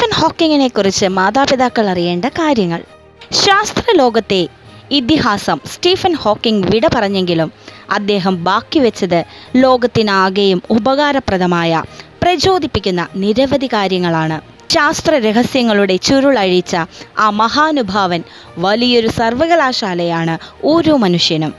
Stephen ഹോക്കിങ്ങിനെ കുറിച്ച് മാതാപിതാക്കൾ അറിയേണ്ട കാര്യങ്ങൾ. ശാസ്ത്രലോകത്തെ ഇതിഹാസം സ്റ്റീഫൻ ഹോക്കിംഗ് വിട പറഞ്ഞെങ്കിലും അദ്ദേഹം ബാക്കി വെച്ചത് ലോകത്തിനാകെയും ഉപകാരപ്രദമായ പ്രചോദിപ്പിക്കുന്ന നിരവധി കാര്യങ്ങളാണ്. ശാസ്ത്ര രഹസ്യങ്ങളുടെ ചുരുളഴിച്ച ആ മഹാനുഭാവൻ വലിയൊരു സർവകലാശാലയാണ് ഓരോ മനുഷ്യനും.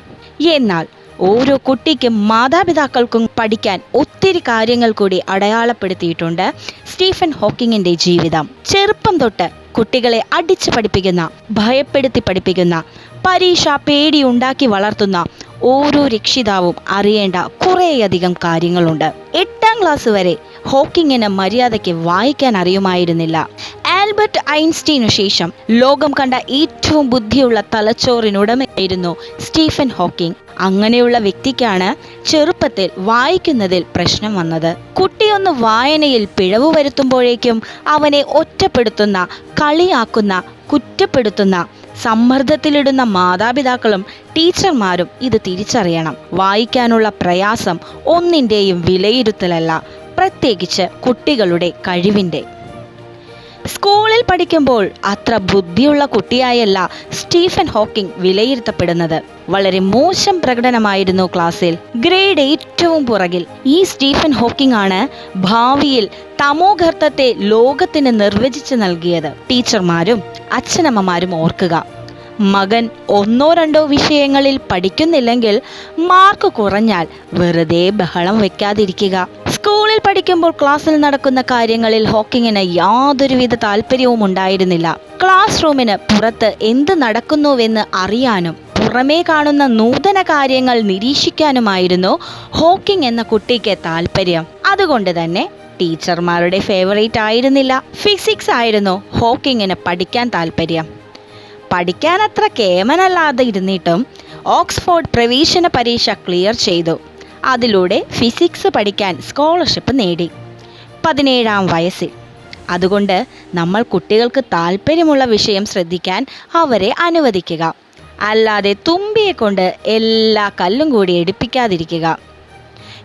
എന്നാൽ ഓരോ കുട്ടിക്കും മാതാപിതാക്കൾക്കും പഠിക്കാൻ ഒത്തിരി കാര്യങ്ങൾ കൂടി അടയാളപ്പെടുത്തിയിട്ടുണ്ട്. സ്റ്റീഫൻ ഹോക്കിങ്ങിന്റെ ജീവിതം. ചെറുപ്പം തൊട്ട് കുട്ടികളെ അടിച്ചു പഠിപ്പിക്കുന്ന ഭയപ്പെടുത്തി പഠിപ്പിക്കുന്ന പരീക്ഷ പേടിയുണ്ടാക്കി വളർത്തുന്ന ഓരോ രക്ഷിതാവും അറിയേണ്ട കുറേയധികം കാര്യങ്ങളുണ്ട്. എട്ടാം ക്ലാസ് വരെ ഹോക്കിങ്ങിന് മര്യാദയ്ക്ക് വായിക്കാൻ അറിയുമായിരുന്നില്ല. ആൽബർട്ട് ഐൻസ്റ്റീനു ശേഷം ലോകം കണ്ട ഏറ്റവും ബുദ്ധിയുള്ള തലച്ചോറിനുടമയായിരുന്നു സ്റ്റീഫൻ ഹോക്കിംഗ്. അങ്ങനെയുള്ള വ്യക്തിക്കാണ് ചെറുപ്പത്തിൽ വായിക്കുന്നതിൽ പ്രശ്നം വന്നത്. കുട്ടിയൊന്ന് വായനയിൽ പിഴവ് വരുത്തുമ്പോഴേക്കും അവനെ ഒറ്റപ്പെടുത്തുന്ന കളിയാക്കുന്ന കുറ്റപ്പെടുത്തുന്ന സമ്മർദ്ദത്തിലിടുന്ന മാതാപിതാക്കളും ടീച്ചർമാരും ഇത് തിരിച്ചറിയണം. വായിക്കാനുള്ള പ്രയാസം ഒന്നിന്റെയും വിലയിരുത്തലല്ല പ്രത്യേകിച്ച് കുട്ടികളുടെ കഴിവിന്റെ സ്കൂളിൽ പഠിക്കുമ്പോൾ അത്ര ബുദ്ധിയുള്ള കുട്ടിയായല്ല സ്റ്റീഫൻ ഹോക്കിംഗ് വിലയിരുത്തപ്പെടുന്നത്. വളരെ മോശം പ്രകടനമായിരുന്നു ക്ലാസ്സിൽ. ഗ്രേഡ് ഏറ്റവും പുറകിൽ. ഈ സ്റ്റീഫൻ ഹോക്കിംഗ് ആണ് ഭാവിയിൽ തമോഗർത്തത്തെ ലോകത്തിന് നിർവചിച്ചു നൽകിയത്. ടീച്ചർമാരും അച്ഛനമ്മമാരും ഓർക്കുക. മകൻ ഒന്നോ രണ്ടോ വിഷയങ്ങളിൽ പഠിക്കുന്നില്ലെങ്കിൽ മാർക്ക് കുറഞ്ഞാൽ വെറുതെ ബഹളം വെക്കാതിരിക്കുക. സ്കൂളിൽ പഠിക്കുമ്പോൾ ക്ലാസ്സിൽ നടക്കുന്ന കാര്യങ്ങളിൽ ഹോക്കിങ്ങിന് യാതൊരുവിധ താല്പര്യവും ഉണ്ടായിരുന്നില്ല. ക്ലാസ് റൂമിന് പുറത്ത് എന്ത് നടക്കുന്നുവെന്ന് അറിയാനും പുറമേ കാണുന്ന നൂതന കാര്യങ്ങൾ നിരീക്ഷിക്കാനുമായിരുന്നു ഹോക്കിംഗ് എന്ന കുട്ടിക്ക് താല്പര്യം. അതുകൊണ്ട് തന്നെ ടീച്ചർമാരുടെ ഫേവറേറ്റ് ആയിരുന്നില്ല ഫിസിക്സ് ആയിരുന്നു ഹോക്കിങ്ങിന് പഠിക്കാൻ താല്പര്യം. പഠിക്കാൻ അത്ര കേമനല്ലാതെ ഇരുന്നിട്ടും ഓക്സ്ഫോർഡ് പ്രവേശന പരീക്ഷ ക്ലിയർ ചെയ്തു. അതിലൂടെ ഫിസിക്സ് പഠിക്കാൻ സ്കോളർഷിപ്പ് നേടി. പതിനേഴാം വയസ്സിൽ. അതുകൊണ്ട് നമ്മൾ കുട്ടികൾക്ക് താല്പര്യമുള്ള വിഷയം ശ്രദ്ധിക്കാൻ അവരെ അനുവദിക്കുക. അല്ലാതെ തുമ്പിയെ കൊണ്ട് എല്ലാ കല്ലും കൂടി എടുപ്പിക്കാതിരിക്കുക.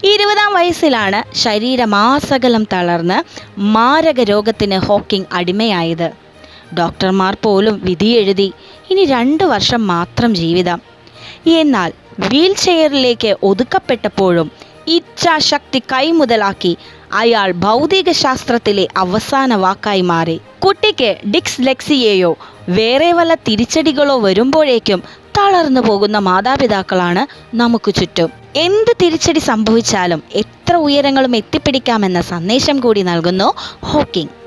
ഇരുപതാം വയസ്സിലാണ് ശരീരമാസകലം തളർന്ന് മാരക രോഗത്തിന് ഹോക്കിംഗ് അടിമയായത്. ഡോക്ടർമാർ പോലും വിധിയെഴുതി ഇനി രണ്ട് വർഷം മാത്രം ജീവിതം. എന്നാൽ വീൽ ചെയറിലേക്ക് ഒതുക്കപ്പെട്ടപ്പോഴും ഇച്ഛാശക്തി കൈമുതലാക്കി അയാൾ ഭൗതിക ശാസ്ത്രത്തിലെ അവസാന വാക്കായി മാറി. കുട്ടിക്ക് ഡിക്സ് ലെക്സിയെയോ വേറെ വല്ല തിരിച്ചടികളോ വരുമ്പോഴേക്കും തളർന്നു പോകുന്ന മാതാപിതാക്കളാണ് നമുക്ക് ചുറ്റും. എന്ത് തിരിച്ചടി സംഭവിച്ചാലും എത്ര ഉയരങ്ങളും എത്തിപ്പിടിക്കാമെന്ന സന്ദേശം കൂടി നൽകുന്നു ഹോക്കിംഗ്.